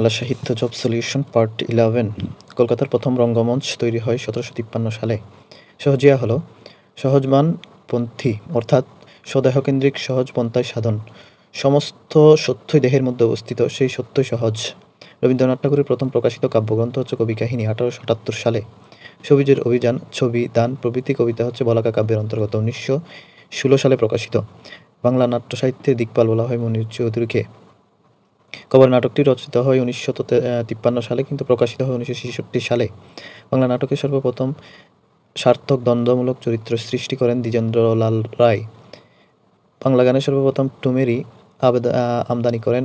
বাংলা সাহিত্য job solution part eleven, কলকাতার প্রথম রঙ্গমঞ্চ তৈরি হয় সতেরোশো তিপ্পান্ন সালে। সহজিয়া হল সহজমানপন্থী অর্থাৎ স্বদেহকেন্দ্রিক সহজ পন্থায় সাধন। সমস্ত সত্যই দেহের মধ্যে অবস্থিত, সেই সত্যই সহজ। রবীন্দ্রনাথ ঠাকুরের প্রথম প্রকাশিত কাব্যগ্রন্থ হচ্ছে কবি কাহিনী আঠারোশো আটাত্তর সালে। সবুজের অভিযান, ছবি, দান, প্রভৃতি কবিতা হচ্ছে বলাকা কাব্যের অন্তর্গত, উনিশশো ষোলো সালে প্রকাশিত। বাংলা নাট্য সাহিত্যের দিকপাল বলা হয় মনির চৌধুরীকে। কবর নাটকটি রচিত হয় উনিশশো তিপ্পান্ন সালে, কিন্তু প্রকাশিত হয় উনিশশো ছেষট্টি সালে। বাংলা নাটকে সর্বপ্রথম সার্থক দ্বন্দ্বমূলক চরিত্র সৃষ্টি করেন দ্বিজেন্দ্রলাল রায়। বাংলা গানে সর্বপ্রথম টুমেরি আমদানি করেন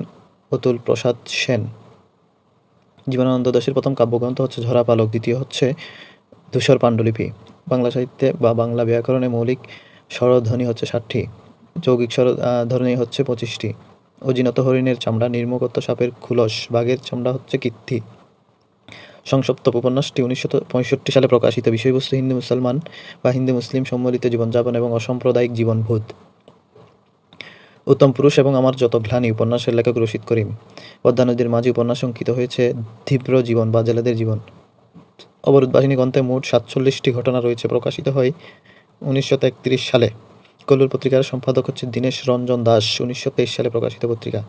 অতুল প্রসাদ সেন। জীবনানন্দ দাশের প্রথম কাব্যগ্রন্থ হচ্ছে ঝরা পালক, দ্বিতীয় হচ্ছে ধূসর পাণ্ডুলিপি। বাংলা সাহিত্যে বা বাংলা ব্যাকরণে মৌলিক স্বরধ্বনি হচ্ছে ষাটটি, যৌগিক স্বর ধ্বনি হচ্ছে পঁচিশটি। অজিনত হরিণের চামড়া, নির্মগত সাপের খুলস, বাঘের চামড়া হচ্ছে কীর্তি সংসপ্ত উপন্যাসটি উনিশশো পঁয়ষট্টি সালে প্রকাশিত। বিষয়বস্তু হিন্দু মুসলমান বা হিন্দু মুসলিম সম্মিলিত জীবনযাপন এবং অসাম্প্রদায়িক জীবনবোধ উত্তম পুরুষ এবং আমার যত গ্লানি উপন্যাসের লেখক রশিদ করিম। পদ্মা নদীর মাঝে উপন্যাস অঙ্কিত হয়েছে তীব্র জীবন বা জেলেদের জীবন। অবরোধ বাহিনী গ্রন্থে মোট সাতচল্লিশটি ঘটনা রয়েছে প্রকাশিত হয় উনিশশো তেত্রিশ সালে। কল্লুর পত্রিকার সম্পাদক হচ্ছে দীনেশ রঞ্জন দাস, উনিশশো তেইশ সালে প্রকাশিত পত্রিকা।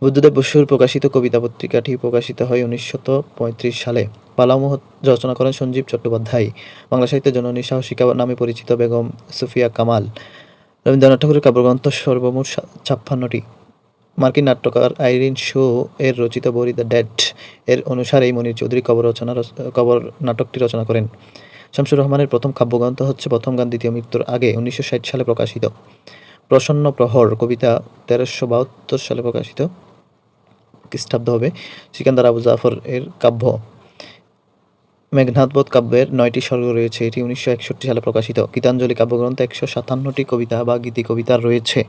বুদ্ধদেব বসুর প্রকাশিত কবিতা পত্রিকাটি প্রকাশিত হয় উনিশশো পঁয়ত্রিশ সালে। পালামোহ রচনা করেন সঞ্জীব চট্টোপাধ্যায়। বাংলা সাহিত্যের জননী সাহসিকা নামে পরিচিত বেগম সুফিয়া কামাল। রবীন্দ্রনাথ ঠাকুরের কাব্যগ্রন্থ সর্বমোট ছাপ্পান্নটি। মার্কিন নাট্যকার আইরিন শো এর রচিত বরি দ্য ডেড এর অনুসারে মনির চৌধুরী কবর রচনা রচ- কবর নাটকটি রচনা করেন। শামসুর রহমানের প্রথম কাব্যগ্রন্থ হচ্ছে প্রথম গান দ্বিতীয় মৃত্যুর আগে, উনিশশো ষাট সালে প্রকাশিত। প্রসন্ন প্রহর কবিতা তেরোশো বাহাত্তর সালে প্রকাশিত। খ্রিস্টাব্দ হবে সিকান্দার আবু জাফর এর কাব্য। মেঘনাথবোধ কাব্যের নয়টি স্বর্গ রয়েছে, এটি উনিশশো একষট্টি সালে প্রকাশিত। গীতাঞ্জলি কাব্যগ্রন্থে একশো সাতান্নটি কবিতা বা গীতি কবিতা রয়েছে।